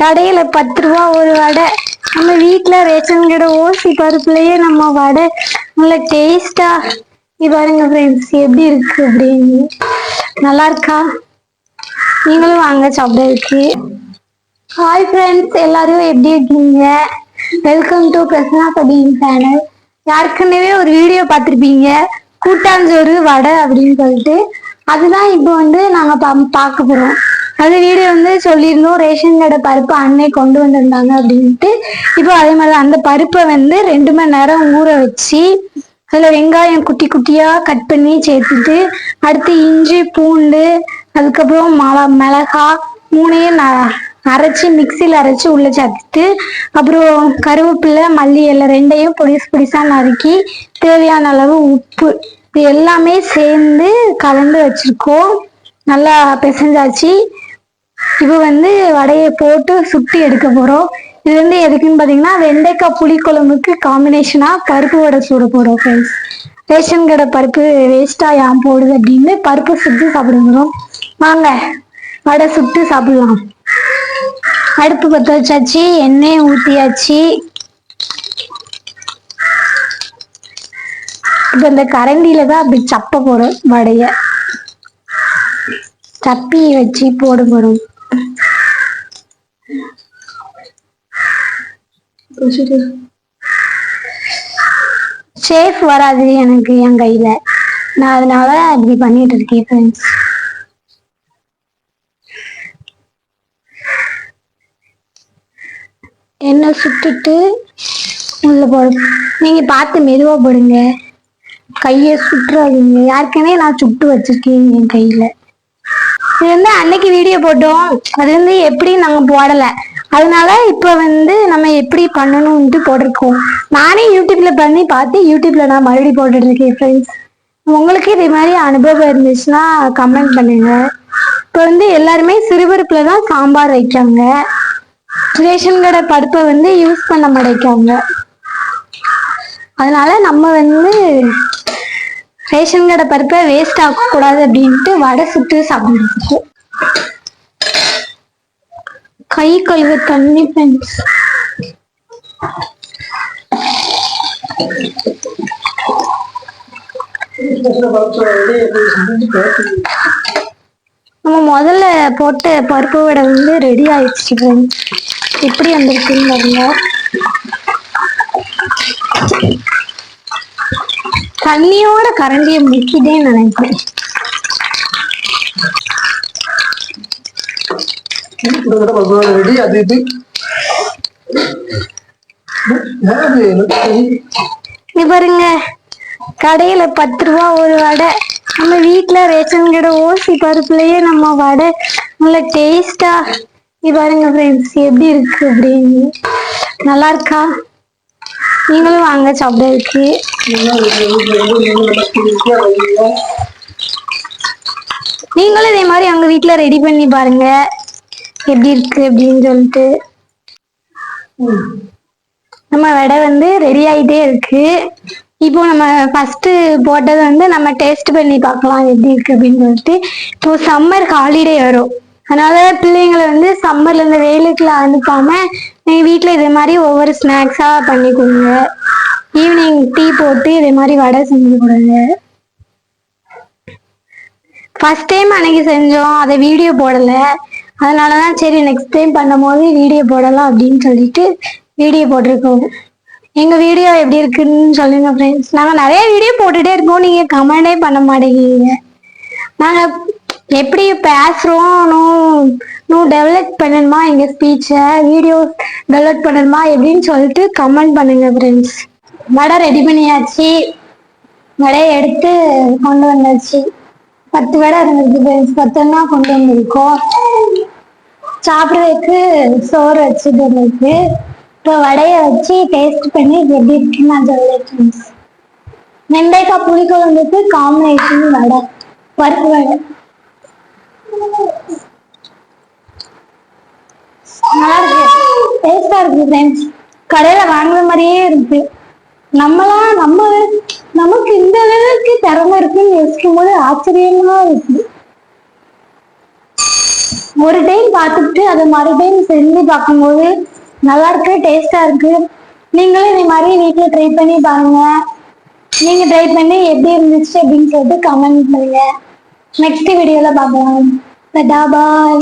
கடையில பத்து ரூபா ஒரு வடை. நம்ம வீட்டுல ரேஷன் கடை ஓசி பருப்புலயே நம்ம வடை. நல்ல டேஸ்டா இது பாருங்க ஃப்ரெண்ட்ஸ் எப்படி இருக்கு அப்படின்னு. நல்லா இருக்கா? நீங்களும் வாங்க சாப்பிடறதுக்கு. ஹாய் ஃப்ரெண்ட்ஸ் எல்லாரும் எப்படி இருக்கீங்க? Welcome to Prasanna Sabeen channel ஏற்கனவே ஒரு வீடியோ பார்த்துருப்பீங்க. கூட்டாஞ்சோறு வடை அப்படின்னு சொல்லிட்டு. அதுதான் இப்போ வந்து நாங்க பா- பார்க்க போறோம். அது வீடியோ வந்து சொல்லியிருந்தோம் ரேஷன் கடை பருப்பு அன்னை கொண்டு வந்திருந்தாங்க அப்படின்ட்டு. இப்போ அதே மாதிரி தான் அந்த பருப்பை வந்து ரெண்டு மணி நேரம் ஊற வச்சு அதில் வெங்காயம் குட்டி குட்டியா கட் பண்ணி சேர்த்துட்டு அடுத்து இஞ்சி பூண்டு அதுக்கப்புறம் மல மிளகா மூணையும் ந- அரைச்சி மிக்சியில் அரைச்சி உள்ள சேர்த்துட்டு அப்புறம் கருவேப்பிலை மல்லி இலை ரெண்டையும் பொடிசு பொடிசா நறுக்கி தேவையான அளவு உப்பு இது எல்லாமே சேர்ந்து கலந்து வச்சிருக்கோம். நல்லா பிசைஞ்சாச்சு. இப்போ வந்து வடையை போட்டு சுட்டி எடுக்க போறோம். இது வந்து எதுக்குன்னு பாத்தீங்கன்னா வெண்டைக்காய் புளிக்குழம்புக்கு காம்பினேஷனா பருப்பு வடை சுட போறோம் ஃப்ரெண்ட்ஸ் ரேஷன் கடை பருப்பு வேஸ்டா ஏன் போடுது அப்படின்னு பருப்பு சுட்டு சாப்பிட வாங்க வடை சுட்டு சாப்பிடலாம். அடுப்பு பற்ற வச்சாச்சு எண்ணெய் ஊத்தியாச்சு. இப்ப இந்த கரண்டியில தான் அப்படி சப்ப போறோம் வடையை. சப்பி வச்சு போட போறோம் ஷேஃப் வராது எனக்கு என் கையில. நான் அதனால இப்படி பண்ணிட்டு இருக்கேன் ஃப்ரெண்ட்ஸ் எண்ணெய் சுட்டுட்டு உள்ள போடு. நீங்க பார்த்து மெதுவா போடுங்க. கையை சுட்டுறாதீங்க. யாருக்கனே நான் சுட்டு வச்சிருக்கேன் என் கையில. இது வந்து அன்னைக்கு வீடியோ போட்டோம். அது வந்து எப்படி நாங்க போடல. அதனால இப்ப வந்து நம்ம எப்படி பண்ணணும்ட்டு போட்டிருக்கோம். நானே யூடியூப்ல பண்ணி பார்த்து யூடியூப்ல நான் மறுபடியும் போட்டுட்டு இருக்கேன் ஃப்ரெண்ட்ஸ் உங்களுக்கு இதே மாதிரி அனுபவம் இருந்துச்சுன்னா கமெண்ட் பண்ணுங்க. இப்போ வந்து எல்லாருமே சிறுபருப்புல தான் சாம்பார் வைக்காங்க ரேஷன் கடை பருப்பை வந்து யூஸ் பண்ண மாட்டேங்காங்க அதனால நம்ம வந்து ரேஷன் கடை பருப்பை வேஸ்ட் ஆக்கக்கூடாது அப்படின்ட்டு வடை சுட்டு சாப்பிடுறது. கை கழுவ தண்ணி ஃப்ரெண்ட்ஸ் நம்ம முதல்ல போட்ட பருப்பு வடை வந்து ரெடி ஆயிடுச்சு ஃப்ரெண்ட்ஸ் எப்படி வந்திருக்குன்னு பாருங்க. தண்ணியோட கரண்டிய முடிச்சுட்டேன்னு நினைப்பேன். ரெடி அது இது இது பாருங்க கடையில பத்து ரூபா ஒரு வடை. நம்ம வீட்ல ரேஷன் கடை ஓசி பருப்புலயே நம்ம வடை. நல்ல டேஸ்டா இது பாருங்க ஃப்ரெண்ட்ஸ் எப்படி இருக்கு அப்படின்னு. நல்லா இருக்கா? நீங்களும் வாங்க சாப்பிடறதுக்கு. நீங்களும் இதே மாதிரி அவங்க வீட்டுல ரெடி பண்ணி பாருங்க. எப்படி இருக்கு அப்படின்னு சொல்லிட்டு. நம்ம வடை வந்து ரெடி ஆயிட்டே இருக்கு. இப்போ நம்ம ஃபர்ஸ்ட் போட்டது வந்து நம்ம டேஸ்ட் பண்ணி பார்க்கலாம் எப்படி இருக்கு அப்படின்னு சொல்லிட்டு. இப்போ சம்மர் ஹாலிடே வரும். அதனால பிள்ளைங்களை வந்து சம்மர்ல இந்த வெயிலுக்குலாம் அனுப்பாம நீங்க வீட்டுல இதே மாதிரி ஒவ்வொரு ஸ்நாக்ஸா பண்ணி கொடுங்க. ஈவினிங் டீ போட்டு இதே மாதிரி வடை செஞ்சு கொடுங்க. ஃபர்ஸ்ட் டைம் அன்னைக்கு செஞ்சோம் அதை வீடியோ போடல. அதனால தான் சரி நெக்ஸ்ட் டைம் பண்ணும்போது வீடியோ போடலாம் அப்படின்னு சொல்லிட்டு வீடியோ போட்டிருக்கோம். எங்க வீடியோ எப்படி இருக்குன்னு சொல்லுங்க ஃப்ரெண்ட்ஸ் நாங்கள் நிறைய வீடியோ போட்டுட்டே இருக்கோம். நீங்க கமெண்டே பண்ண மாட்டேங்கிறீங்க. நாங்கள் எப்படி பேசுறோம் இன்னும் இன்னும் டெவலப் பண்ணணுமா எங்க ஸ்பீச்சை வீடியோ டெவலப் பண்ணணுமா? எப்படின்னு சொல்லிட்டு கமெண்ட் பண்ணுங்க ஃப்ரெண்ட்ஸ் வடை ரெடி பண்ணியாச்சு. வடையை எடுத்து கொண்டு வந்தாச்சு. பத்து வடை இருந்திருக்கு ஃப்ரெண்ட்ஸ் பத்தொன்னா கொண்டு வந்திருக்கோம். சாப்பிட்றதுக்கு சோறு வச்சுட்டு இருந்துருக்கு இப்போ வடையை வச்சு டேஸ்ட் பண்ணி எப்படி இருக்குன்னு நான் சொல்லுவேன் ஃப்ரெண்ட்ஸ் வெண்டைக்காய் புளிக்குழம்புக்கு காம்பினேஷன் வடை. பருப்பு வடை. டேஸ்டா இருக்கு ஃப்ரெண்ட்ஸ் கடையில வாங்குற மாதிரியே இருக்கு. நம்மளா நம்ம நமக்கு இந்த அளவுக்கு திறமை இருக்குன்னு யோசிக்கும் போது ஆச்சரியமா இருக்கு. ஒரு டைம் பார்த்துட்டு அதை மறுபடியும் செஞ்சு பார்க்கும்போது நல்லா இருக்கு டேஸ்டா இருக்கு. நீங்களும் இதே மாதிரி வீட்டுல ட்ரை பண்ணி பாருங்க. நீங்க ட்ரை பண்ணி எப்படி இருந்துச்சு அப்படின்னு சொல்லிட்டு கமெண்ட் பண்ணுங்க. நெக்ஸ்ட் வீடியோல பார்க்கலாம். பாய்